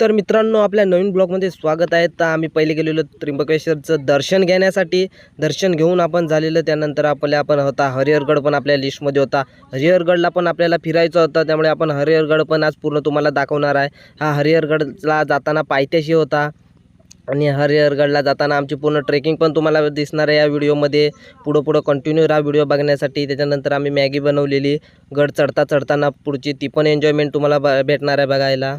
तर मित्रांनो आपल्या नवीन ब्लॉगमध्ये स्वागत आहे. तर आम्ही पहिले गेलेलो त्र्यंबकेश्वरचं दर्शन घेण्यासाठी. दर्शन घेऊन आपण झालेलं त्यानंतर आपल्या आपण होता हरिहरगड पण आपल्या लिस्टमध्ये होता. हरिहरगडला पण आपल्याला फिरायचं होतं त्यामुळे आपण हरिहरगड पण आज पूर्ण तुम्हाला दाखवणार आहे. हा हरिहरगडला जाताना पायथ्याशी होता. आणि हरिहरगडला जाताना आमची पूर्ण ट्रेकिंग पण तुम्हाला दिसणार आहे या व्हिडिओमध्ये. पुढं पुढं कंटिन्यू राहा व्हिडिओ बघण्यासाठी. त्याच्यानंतर आम्ही मॅगी बनवलेली. गड चढता चढताना पुढची ती पण एन्जॉयमेंट तुम्हाला ब भेटणार आहे बघायला.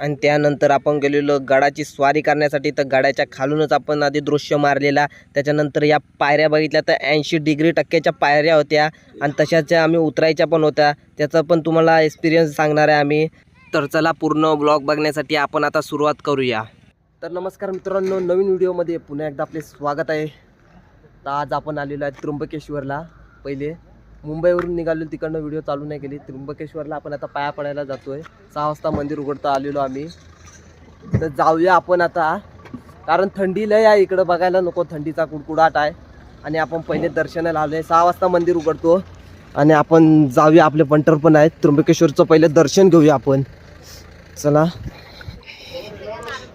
आणि त्यानंतर आपण गेलेलो गडाची स्वारी करण्यासाठी तर गडाच्या खालूनच आपण आधी दृश्य मारलेला. त्याच्यानंतर या पायऱ्या बघितल्या तर ऐंशी डिग्री टक्क्याच्या पायऱ्या होत्या. आणि तशाच्या आम्ही उतरायच्या पण होत्या. त्याचा पण तुम्हाला एक्सपिरियन्स सांगणार आहे आम्ही. तर चला पूर्ण ब्लॉग बघण्यासाठी आपण आता सुरुवात करूया. तर नमस्कार मित्रांनो नवीन व्हिडिओमध्ये पुन्हा एकदा आपले स्वागत आहे. तर आज आपण आलेलो आहे त्र्यंबकेश्वरला पहिले. मुंबईवरून निघालो तिकडनं व्हिडिओ चालू नाही केली. त्र्यंबकेश्वरला आपण आता पाया पडायला जातो आहे सहा वाजता मंदिर उघडता आलेलो आम्ही. तर जाऊया आपण आता. कारण थंडी लय आहे इकडं बघायला नको. थंडीचा कुडकुडाट आहे. आणि आपण पहिले दर्शनाला आलो आहे. सहा वाजता मंदिर उघडतो. आणि आपण जाऊया आपले पंटर पण आहेत. त्र्यंबकेश्वरचं पहिले दर्शन घेऊया आपण. चला.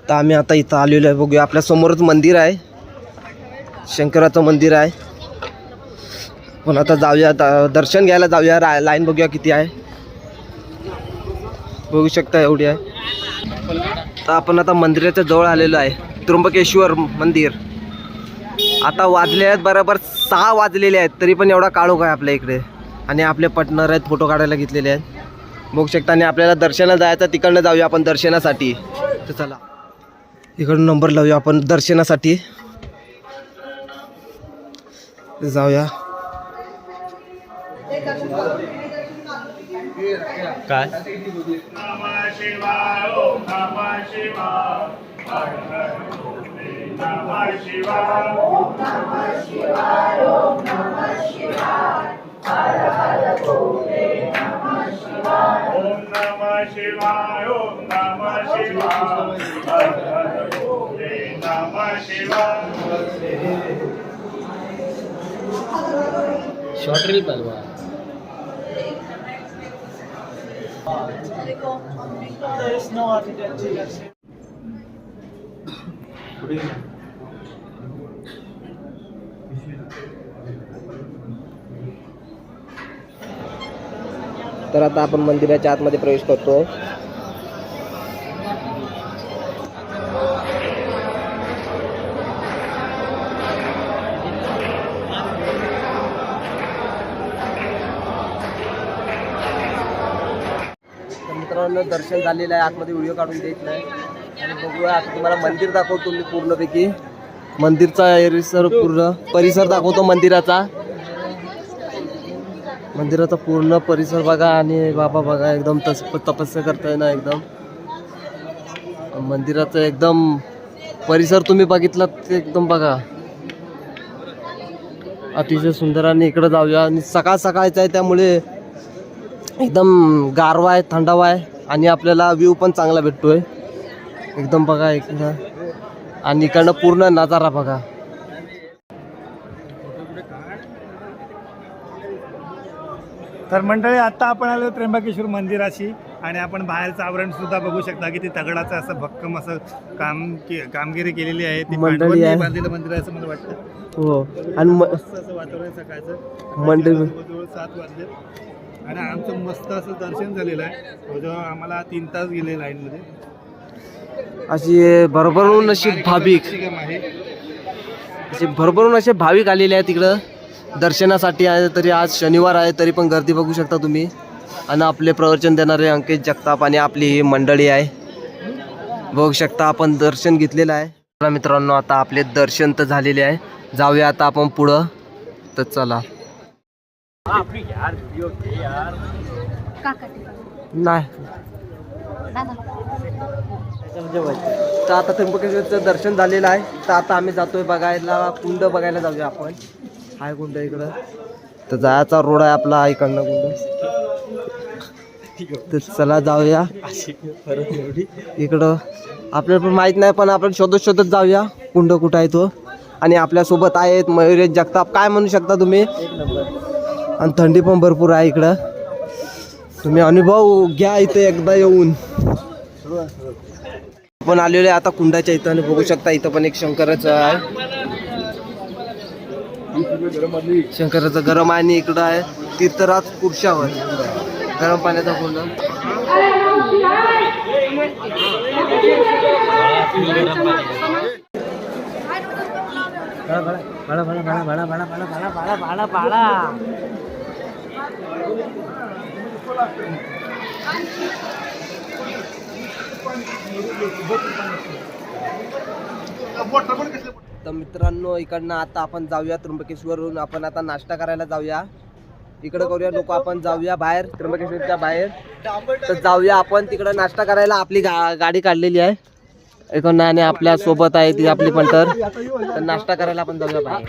तर आम्ही आता इथं आलेलो आहे. बघूया आपल्या समोरच मंदिर आहे. शंकराचं मंदिर आहे. पण आता जाऊया दर्शन घ्यायला जाऊया रा लाईन बघूया किती आहे. बघू शकता एवढी आहे. तर आपण आता मंदिराच्या जवळ आलेलो आहे त्र्यंबकेश्वर मंदिर. आता वाजले आहेत बरोबर सहा वाजलेले आहेत तरी पण एवढा काळोख आहे आपल्या इकडे. आणि आपले पटनर आहेत फोटो काढायला घेतलेले आहेत. बघू शकता आणि आपल्याला दर्शनाला जायचं तिकडनं जाऊया आपण दर्शनासाठी. तर चला. इकडून नंबर लावूया आपण दर्शनासाठी. जाऊया. काय? शिवाय ओम नमः शिवाय हर शिवाय शॉर्ट रील पाहिजे. तर आता आपण मंदिराच्या आतमध्ये प्रवेश करतो तर मित्रांनो दर्शन झालेलं आहे. आतमध्ये व्हिडिओ काढून देत नाही आणि बघूया आता तुम्हाला मंदिर दाखवतो मी पूर्णपैकी. मंदिरचा परिसर पूर्ण परिसर दाखवतो मंदिराचा. मंदिराचा पूर्ण परिसर बघा आणि बाबा बघा एकदम तस तपस्या करताय ना एकदम. मंदिराचं एकदम परिसर तुम्ही बघितलात ते एकदम बघा. अतिशय सुंदर आणि इकडं जाऊया. आणि सकाळ सकाळचं आहे त्यामुळे एकदम गारवा आहे थंडावा आहे. आणि आपल्याला व्ह्यू पण चांगला भेटतोय. एकदम बघा इकडं आणि इकडनं पूर्ण नजारा बघा. तर मंडळी आता आपण आलो त्र्यंबकेश्वर मंदिराशी आणि आपण बाहेरचं आवरण सुद्धा बघू शकता की ते दगडाचं असं भक्कम असं काम के- कामगिरी केलेली आहे. ती मंडळी आहे. बांधलेलं मंदिर आहे असं मला वाटतं. हो. आणि म मस्त असं वातावरण आहे सकाळचं. मंडळी- जवळजवळ सात वाजले आणि आमचं मस्त असं दर्शन झालेलं आहे. जवळजवळ आम्हाला तीन तास गेले लाईनमध्ये. अशी भरभरून अशी भाविक. आहे. असे भरभरून असे भाविक आलेले आहेत तिकडं दर्शनासाठी आहे तरी आज शनिवार आहे तरी पण गर्दी बघू शकता तुम्ही. आणि आपले प्रवचन देणारे अंकित जगताप आणि आपली ही मंडळी आहे. बघू शकता आपण दर्शन घेतलेलं आहे. मित्रांनो आता आपले दर्शन तर झालेले आहे. जाऊया आता आपण पुढं. तर चला. नाही. तर आता त्र्यंबकेश्वरचं दर्शन झालेलं आहे. तर आता आम्ही जातोय बघायला कुंड बघायला जाऊया आपण. हाय कुंड इकडं. तर जायचा रोड आहे आपला इकडनं कुंड. तर चला जाऊया. इकडं. आपल्याला पण माहीत नाही पण आपण शोधत शोधत जाऊया. कुंड कुठं आहे तो. आणि आपल्यासोबत आहेत मयुरेश जगताप. काय म्हणू शकता तुम्ही? आणि थंडी पण भरपूर आहे इकडं तुम्ही अनुभव घ्या इथे एकदा येऊन आपण आलेलो आहे आता कुंडाच्या इथं आणि बघू शकता इथं पण एक शंकराचं आहे शंकराचं गरम आणि इकडं आहे तीर्थराज पुरुषावर गरम पाण्याचा कुंड तर मित्रांनो इकडनं आता आपण जाऊया त्र्यंबकेश्वरहून. आपण आता नाश्ता करायला जाऊया. इकडे करूया लोक आपण जाऊया बाहेर त्र्यंबकेश्वरच्या बाहेर. तर जाऊया आपण तिकडं नाश्ता करायला. आपली गा गाडी काढलेली आहे. इकडनं आणि आपल्यासोबत आहे ती आपली पण तर तर नाश्ता करायला आपण जाऊया बाहेर.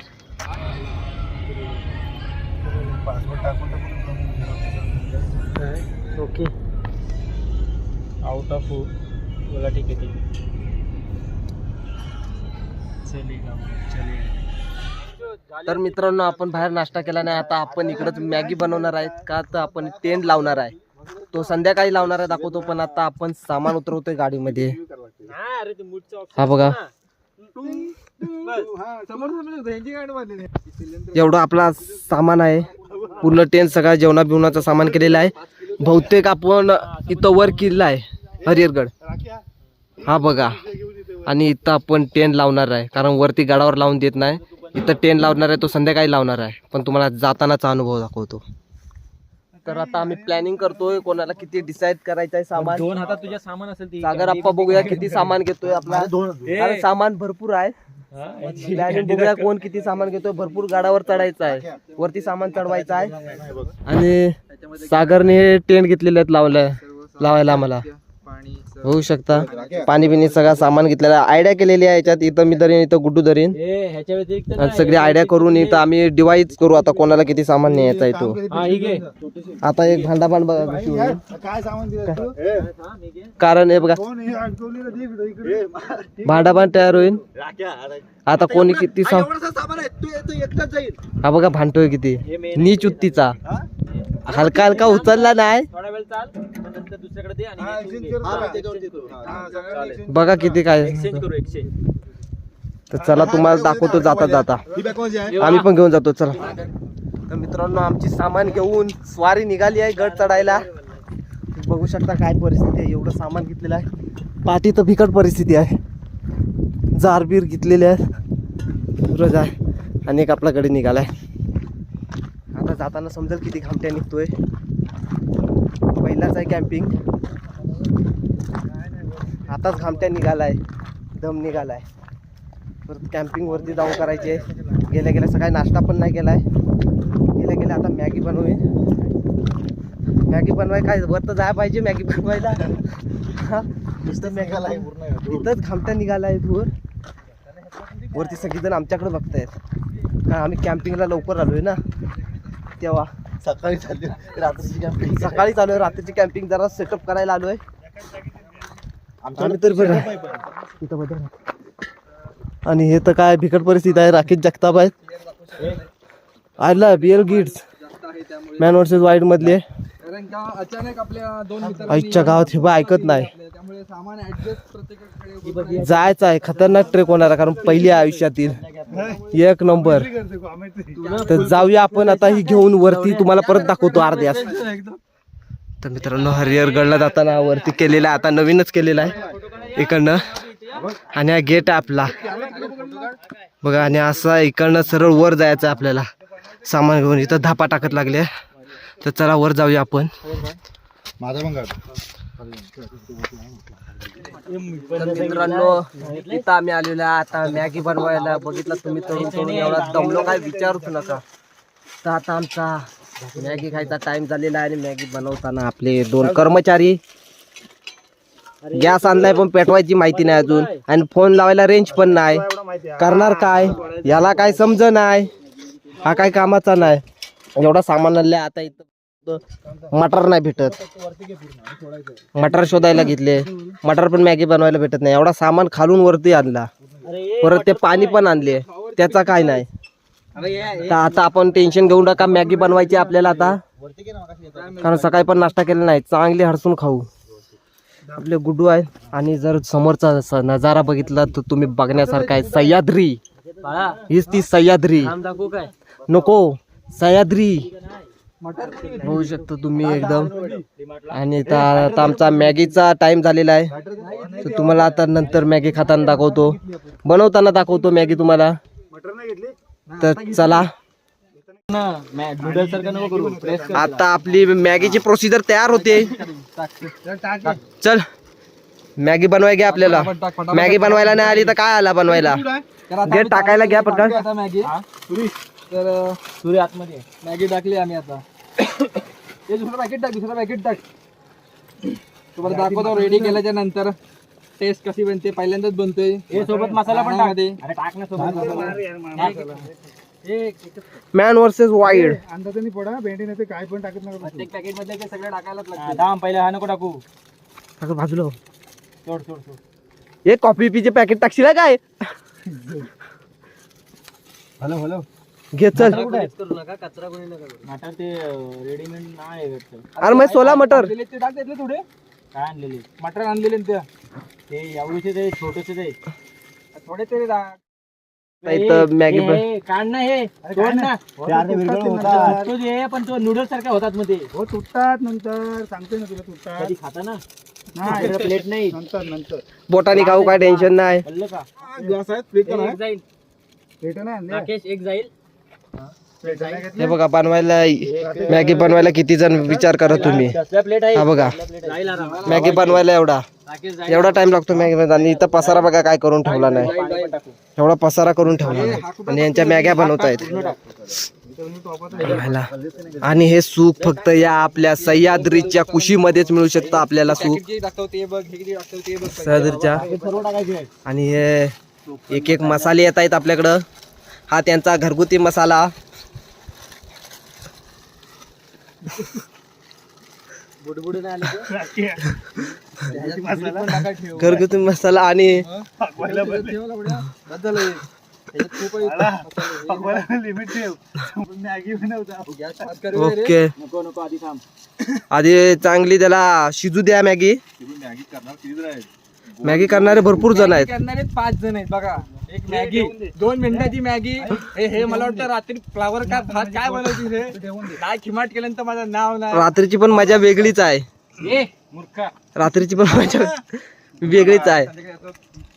ओके. आउट ऑफ बोला ठीक आहे ठीक आहे. चलेगा चलेगा तर मित्रांनो आपण बाहेर नाश्ता केला नाही. आता आपण इकडंच मॅगी बनवणार आहेत. का तर आपण टेंट लावणार आहे. तो संध्याकाळी लावणार आहे दाखवतो. पण आता आपण सामान उतरवतोय गाडीमध्ये. हा बघा. एवढं आपला सामान आहे. पूर्ण टेंट सगळा जेवणा बिवणाचं सामान केलेलं आहे. बहुतेक आपण इथं वर किल्ला आहे हरिहरगड. हा बघा. आणि इथं आपण टेंट लावणार आहे कारण वरती गडावर लावून देत नाही. इथं टेंट लावणार आहे तो संध्याकाळी लावणार आहे. पण तुम्हाला जातानाचा अनुभव दाखवतो. तर आता आम्ही प्लॅनिंग करतोय कोणाला किती डिसाईड करायचं आहे सामान. दोन हातात तुझ्या सामान असेल सागर आप्पा बघूया किती सामान घेतोय आपला. सामान भरपूर आहे. बघूया कोण किती सामान घेतोय. भरपूर गाडावर चढायचं आहे. वरती सामान चढवायचं आहे. आणि सागरने टेंट घेतलेले आहेत लावलं लावायला आम्हाला. होऊ शकता. पाणी बिणी सगळं सामान घेतलेलं आयडिया केलेली आहे याच्यात. इथं मी धरीन इथं गुड्डू धरीन. ह्याच्या व्यतिरिक्त आणि सगळी आयडिया करून इथं आम्ही डिवाइड करू. आता कोणाला किती सामान न्यायचा आहे तो. हा ठीक आहे आता एक भांडा भांड बघा कशी होईल. काय सामान दिलं कारण हे बघा. हे. भांडा भांड तयार होईल. आता कोणी किती हा बघा भांडतोय किती. नीच उत्तीचा हलका हलका उचलला नाही. बघा किती काय एक्सचेंज करू एक्सचेंज तर चला तुम्हाला दाखवतो जाता जाता. आम्ही पण घेऊन जातो चला. तर मित्रांनो आमची सामान घेऊन स्वारी निघाली आहे गड चढायला. बघू शकता काय परिस्थिती आहे. एवढं सामान घेतलेलं आहे. पाठी तर बिकट परिस्थिती आहे. जारबीर घेतलेले आहे. रोज आहे. आणि एक आपला गडी निघालाय. आता जाताना समजेल किती घामट्या निघतोय. पहिलाच आहे कॅम्पिंग आताच घामट्या निघालाय दम निघालाय. परत कॅम्पिंग वरती जाऊन करायचे. गेल्या गेल्या सकाळी नाश्ता पण नाही केलाय. गेल्या गेल्या आता मॅगी बनवेन मॅगी बनवाय काय वर तर जाय पाहिजे मॅगी बनवायला. नुसतं मॅगी इथंच घामट्या निघालाय वर वरती सगळीजण आमच्याकडे बघतायत. कारण आम्ही कॅम्पिंगला लवकर आलोय ना? तेव्हा. सकाळी चालली रात्रीची कॅम्पिंग सकाळी चालू आहे रात्रीची कॅम्पिंग जरा सेटअप करायला आलोय. आम्ही तर. आणि हे तर काय बिकट परिस्थिती आहे. राकेश जगताप आहेत. आयला Bear Grylls man versus wild मधले कारण का अचानक आपल्या दोन आईच्या गावात हे बा ऐकत नाही. त्यामुळे सामान ऍडजस्ट प्रत्येकाकडे जायचं आहे. खतरनाक ट्रेक होणार आहे कारण पहिली आहे आयुष्यातील. एक नंबर. तर जाऊया आपण. आता ही घेऊन वरती तुम्हाला परत दाखवतो अर्ध्यास तर मित्रांनो हरिहरगडला जाताना वरती केलेला आहे. आता नवीनच केलेला आहे. इकडनं. आणि हा गेट आहे आपला. बघा आणि असा इकडनं सरळ वर जायचं आहे आपल्याला. सामान घेऊन. इथं धापा टाकत लागले. तर चला वर जाऊया आपण. माझा तर मित्रांनो इथं आम्ही आलेलो आहे. आता मॅगी बनवायला बघितलं तुम्ही तरुण तरुण एवढा दमलो काय? विचारूच नका. तर आता आमचा मॅगी खायचा टाइम झालेला आहे आणि मॅगी बनवताना आपले दोन कर्मचारी गॅस आणलाय पण पेटवायची माहिती नाही अजून. आणि फोन लावायला रेंज पण नाही. करणार काय? याला काय समज नाही. हा काय कामाचा नाही. एवढा सामान आणलाय आता इथं मटर नाही भेटत. मटर शोधायला घेतले. मटर पण मॅगी बनवायला भेटत नाही. एवढा सामान खालून वरती आणला. परत ते पाणी पण आणले. त्याचा काय नाही. तर आता आपण टेन्शन घेऊन टाका मॅगी बनवायची आपल्याला आता. कारण सकाळी पण नाश्ता केला नाही. चांगली हडसून खाऊ. आपले गुड्डू आहे आणि जर समोरचा नजारा बघितला तर तुम्ही बघण्यासारखा आहे. सह्याद्री. हीच ती सह्याद्री. नको. सह्याद्री. बघू शकता तुम्ही एकदम. आणि आता आमचा मॅगीचा टाइम झालेला आहे. तर तुम्हाला आता नंतर मॅगी खाताना दाखवतो. बनवताना दाखवतो मॅगी तुम्हाला. तर चला. आता आपली मॅगीची प्रोसिजर तयार होते. चल. मॅगी बनवाय घ्या आपल्याला. मॅगी बनवायला नाही आली तर काय आला बनवायला? घे टाकायला घ्या पटकन. मॅगी. तर सूर्य आतमध्ये. मॅगी टाकली आम्ही आता. हे दुसरं पॅकेट टाक दुसरं पॅकेट टाक. तुम्हाला दाखवतो रेडी केल्याच्यानंतर. टेस्ट कशी बनते? पहिल्यांदाच बनतोय. हे सोबत मसाला पण मॅन वर्सेस वाईल्ड अंदाजाने पडा भेंडी नाही काय पण टाकत नका प्रत्येक पॅकेट मधले ते सगळं टाकायलाच लागतं. पहिले हा नको टाकू. बाजूला सोड सोड सोड. हे कॉफी पीचे पॅकेट टाकशील काय? Hello hello. घे चल. मटर ते रेडीमेड नाही अरे मग सोला मटर. टाक थोडे. काय आणलेले? मटर आणलेले ना ते. एवढीचे ते छोटेसे ते. ते थोडे तरी इथं मॅगी बन काढ ना हे. सोड ना. तो जे पण तो नूडल्स सारखा होतात मध्ये हो तुटतात नंतर. सांगतोय ना तुला तुटतात. कधी खाता ना? नाही. प्लेट नाही. नंतर नंतर. बोटाने खाऊ काय टेन्शन नाही. कळलं का? ग्लास आहेत प्लेट पण एक जाईल. प्लेट नाही राकेश एक जाईल. हे बघा बनवायला मॅगी बनवायला किती जण विचार करा तुम्ही. हा बघा. मॅगी बनवायला एवढा. एवढा टाइम लागतो मॅगी आणि इथं पसारा बघा काय करून ठेवला नाही. एवढा पसारा करून ठेवला नाही. आणि यांच्या मॅग्या बनवत आहेत आणि हे सूप फक्त या आपल्या सह्याद्रीच्या कुशीमध्येच मिळू शकतं आपल्याला सूप. सह्याद्रीच्या. आणि हे एक एक मसाले येत आहेत आपल्याकडं. हा त्यांचा घरगुती मसाला. बुडबुड नाही आले घरगुती मसाला आणि लिमिट ठेव मॅगी बनवता ओके. नको नको आधी थांब. आधी चांगली त्याला शिजू द्या मॅगी. मॅगी करणारे भरपूर जण आहेत. करणारे पाच जण आहेत बघा. मॅगी. दोन मिनिटाची मॅगी. हे हे मला वाटतं रात्री फ्लावर काय भात काय बनवती रे काय खिमाट केल्यानंतर माझं नाव नाही. रात्रीची पण मजा वेगळीच आहे. ए मूर्खा. रात्रीची पण मजा वेगळीच आहे.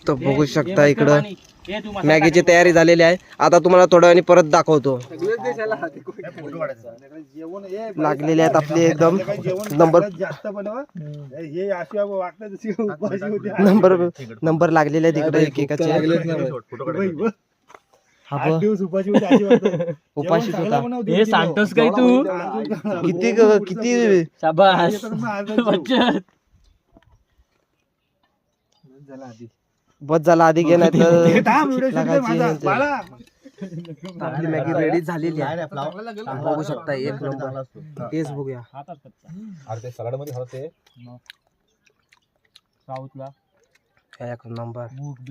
तर बघू शकता इकडं. हे तू मॅगीची तयारी झालेली आहे. आता तुम्हाला थोड्या वेळाने परत दाखवतो. लागलेले आहेत आपले एकदम. नंबर हे नंबर नंबर लागलेले आहेत इकडे एकेकाचे. हा होती. उपाशीच हे ती सांगतोस. काय तू? किती किती शाबास. अर्धा जेव. बस झाला आधी हे तर. आपली मॅगी रेडी झालेली आहे. बघू शकता एक नंबर. तेच बघूया. साऊथला. एक नंबर.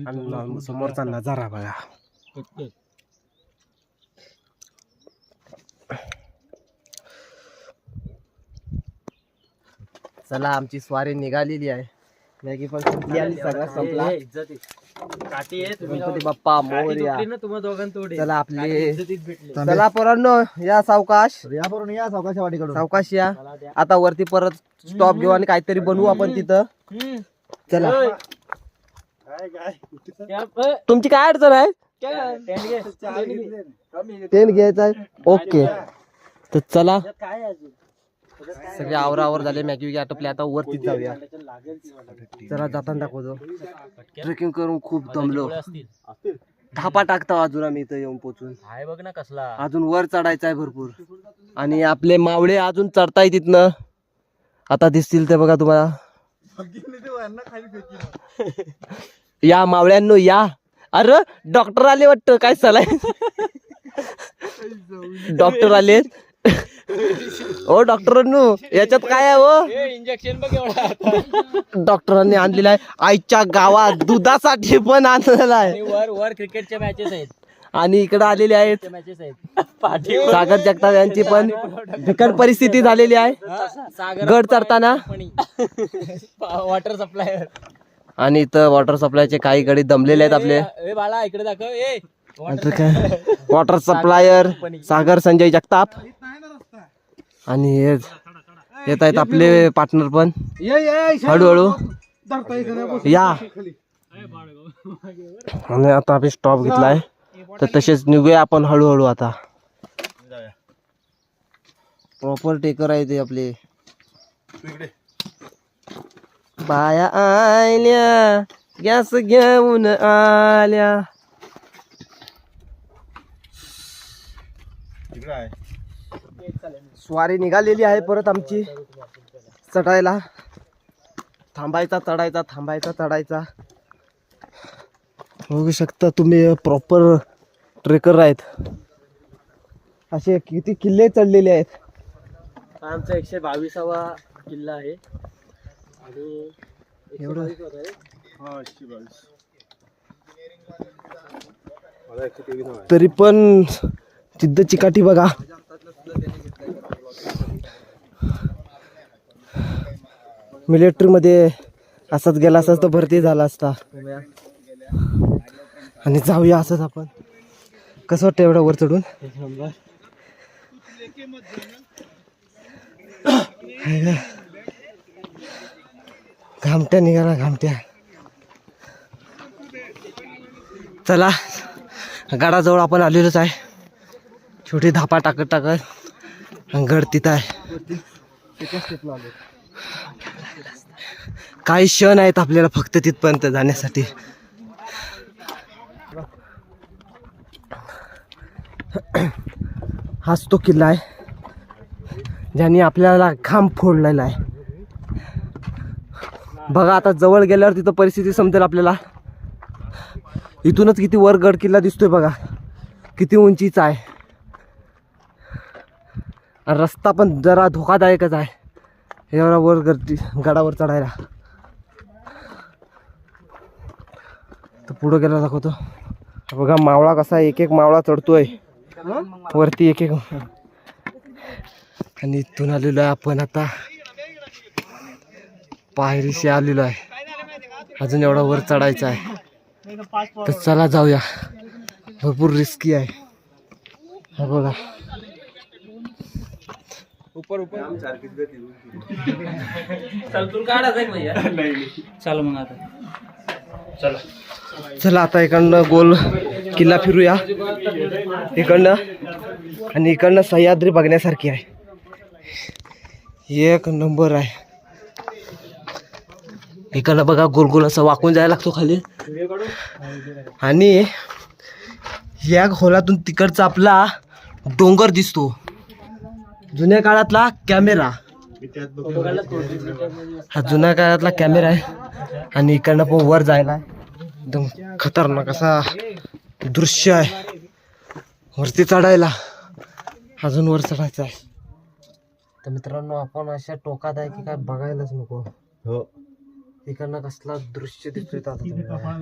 आणि समोरचा नजारा बघा. चला आमची स्वारी निघालेली आहे. मॅगी पण संपली आणि सगळा संपला काठी आहे तुम्ही गणपती बाप्पा मोरया ना तुम्हा दोघांतोडे चला आपले इज्जतीत भेटले चला पोरांनो या सावकाश या या सावकाशा वाटीकडून सावकाश या आता वरती परत स्टॉप घेऊ आणि काहीतरी बनवू आपण तिथं चला काय काय तुमची काय अडचण आहे. तेल घ्यायचं आहे ओके तर चला सगळे आवरावर झाले मॅगी वॅगी आटपले आता वरतीच जाऊया. चला जाताना दाखवतो. ट्रेकिंग करून खूप दमलो. धापा टाकता अजून आम्ही इथं येऊन पोचून. हाय बघ ना कसला. अजून वर चढायचं आहे भरपूर. आणि आपले मावळे अजून चढताय तिथनं आता दिसतील ते बघा तुम्हाला. या मावळ्यांनो या. अरे डॉक्टर आले वाटतं. काय सलाय? डॉक्टर आले ओ डॉक्टरांनो याच्यात काय आहे हो? इंजेक्शन बघ एवढा डॉक्टरांनी आणलेला आहे. आईच्या गावात दुधासाठी पण आणलेला आहे. वर वर क्रिकेटच्या मॅचेस आहेत. आणि इकडे आलेले आहेत. मॅचेस आहेत. सागर जगताप यांची पण बिकट परिस्थिती झालेली आहे. गड चढताना. वॉटर सप्लायर आणि इथं वॉटर सप्लायचे काही गडी दमलेले आहेत आपले. ए बाळा इकडे दाखव. ए आता काय? Water supplier Sagar Sanjay Jagtap. आणि हे येत आहेत आपले पार्टनर पण. हळूहळू. या. आणि आता आम्ही स्टॉप घेतलाय तर तसेच निघूया आपण हळूहळू आता. प्रॉपर टेकर आहे ते आपले. बाया आल्या गॅस घेऊन आल्या. स्वारी निघालेली आहे परत आमची. चढायला. थांबायचा चढायचा थांबायचा चढायचा. बघू शकता तुम्ही प्रॉपर ट्रेकर आहेत. असे किती किल्ले चढलेले आहेत. आमचा एकशे बावीसावा किल्ला आहे. आणि एवढं. तरी पण जिद्द चिकाटी बघा. मिलिटरी मध्ये असाच गेला असाच तर भरती झाला असता. आणि जाऊया असंच आपण. कसं वाटतं एवढं वर चढून? घामट्या निघाला घामट्या. चला गडाजवळ आपण आलेलोच आहे. छोटी धापा टाकत टाकत. आणि गड तिथं आहे काही क्षण आहेत आपल्याला फक्त तिथपर्यंत जाण्यासाठी. हाच तो किल्ला आहे. ज्याने आपल्याला घाम फोडलेला आहे. बघा आता जवळ गेल्यावर तिथं परिस्थिती समजेल आपल्याला. इथूनच किती वर गड किल्ला दिसतोय बघा. किती उंचीचा आहे. आणि रस्ता पण जरा धोकादायकच आहे. एवढा वर गर्दी गडावर चढायला. तर पुढं गेला दाखवतो. बघा मावळा कसा एक एक मावळा चढतोय. वरती एक एक आणि इथून आलेलो आहे आपण आता. पायरीशी आलेलो आहे. अजून एवढा वर चढायचा आहे. तर चला जाऊया. भरपूर रिस्की आहे. हा बघा. ऊपर ऊपर चालू मग आता. चला. आता इकडनं गोल किल्ला फिरूया. इकडनं. आणि इकडनं सह्याद्री बघण्यासारखी आहे. एक नंबर आहे. इकडनं बघा गोल गोल असं वाकून जायला लागतो खाली. आणि या खोलातून तिकडचा आपला डोंगर दिसतो. जुन्या काळातला कॅमेरा. हा जुन्या काळातला कॅमेरा आहे. आणि इकडनं पण वर जायला आहे. एकदम खतरनाक असा दृश्य आहे. वरती चढायला. अजून वर चढायचं आहे. तर मित्रांनो आपण अशा टोकात आहे की काय बघायलाच नको. हो. इकडनं कसला दृश्य दिसतोय आता.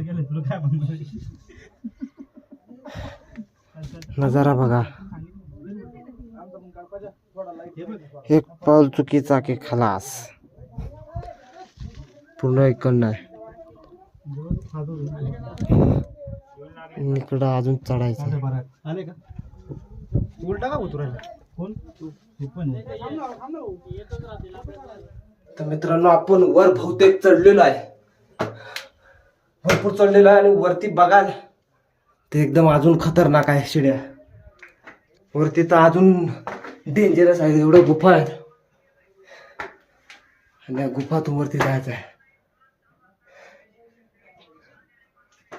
नजारा बघा. एक पाऊल चुकीचा की खलास? पूर्ण इकडनं आहे इकडं अजून चढायचं. उलटा का उतरायला? कोण? तर मित्रांनो आपण वर बहुतेक चढलेलो आहे. भरपूर चढलेलो आहे आणि वरती बघाल ते एकदम अजून खतरनाक आहे शिड्या. वरती तर अजून डेंजरस आहे एवढं गुफा आहेत. आणि या गुफातून वरती जायचं आहे.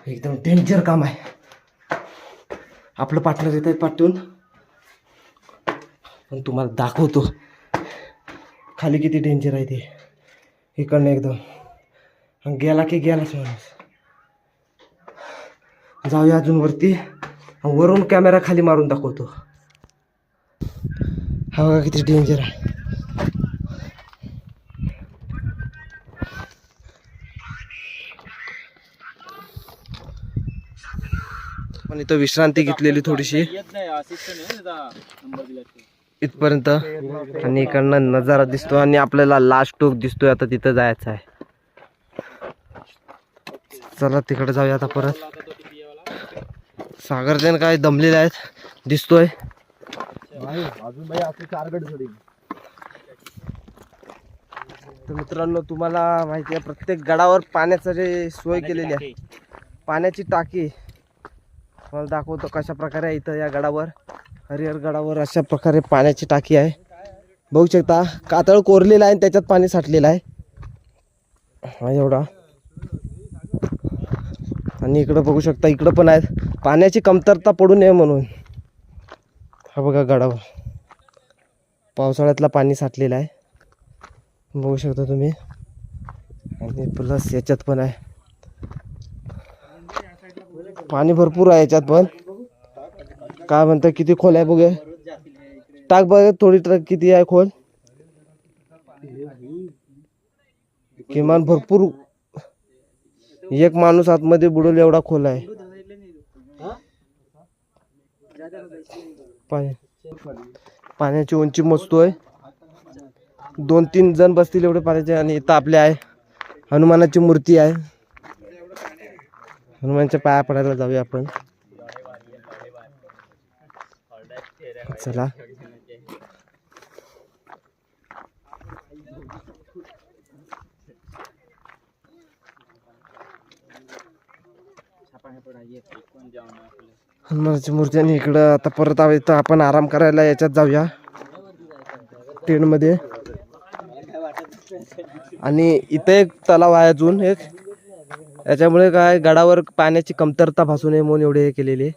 एकदम डेंजर काम आहे. आपलं पार्टनर येत आहे पाठवून. पण तुम्हाला दाखवतो. खाली किती डेंजर आहे ते. इकडनं एकदम. गेला की गेलाच माणूस. जाऊया अजून वरती. वरून कॅमेरा खाली मारून दाखवतो. हा बघा किती डेंजर आहे. पण इथं विश्रांती घेतलेली थोडीशी. इथपर्यंत. आणि इकडनं नजारा दिसतो आणि आपल्याला लास्ट टोक दिसतोय आता तिथं जायचं आहे. चला तिकडे जाऊया आता परत. सागर जण काय दमलेले आहेत दिसतोय. अजून चार गट सोडी तर मित्रांनो तुम्हाला माहिती आहे प्रत्येक गडावर पाण्याचं जे सोय केलेली आहे पाण्याची टाकी. मला दाखवतो कशा प्रकारे आहे इथं या गडावर. हरिहर गडावर अशा प्रकारे पाण्याची टाकी आहे. बघू शकता कातळ कोरलेलं आहे आणि त्याच्यात पाणी साठलेलं आहे. हा एवढा. आणि इकडं बघू शकता इकडं पण आहे पाण्याची कमतरता पडू नये म्हणून. हा बघा गडावर. पावसाळ्यातला पाणी साठलेलं आहे. बघू शकता तुम्ही. आणि प्लस याच्यात पण आहे. पाणी भरपूर आहे याच्यात पण. काय म्हणतं किती खोल आहे बघूया. टाक बघ थोडी ट्रक किती आहे खोल? किमान भरपूर. एक माणूस आतमध्ये बुडवल एवढा खोल आहे. पाण्याची उंची मोजतोय दोन तीन जण बसतील एवढे पाण्याचे आणि इथं आपले आहे. हनुमानाची मूर्ती आहे. हनुमानच्या पाया पडायला जाऊया आपण. चला. हनुमानाची मूर्ती आणि इकडं आता परत आव- इथं आपण आराम करायला याच्यात जाऊया. टेंटमध्ये. आणि इथे एक तलाव आहे अजून एक. याच्यामुळे काय गडावर पाण्याची कमतरता भासू नये म्हणून एवढे हे केलेले.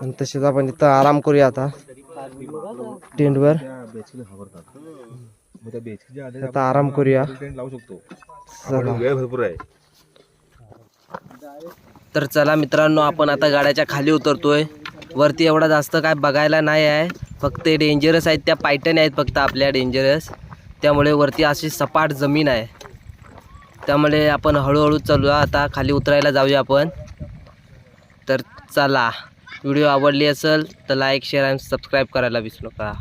आणि तसेच आपण इथं आराम करूया आता. टेंटवर. आता आराम करूया. भरपूर आहे. तर चला मित्रांनो आपण आता गाड्याच्या खाली उतरतोय. वरती एवढा जास्त काय बघायला नाही आहे. फक्त डेंजरस आहेत त्या पायटन आहेत फक्त आपल्या डेंजरस त्यामुळे वरती अशी सपाट जमीन आहे. त्यामुळे आपण हळूहळू चालूया आता खाली उतरायला जाऊया आपण. तर चला व्हिडिओ आवडली असेल तर लाईक शेअर आणि सबस्क्राईब करायला विसरू नका.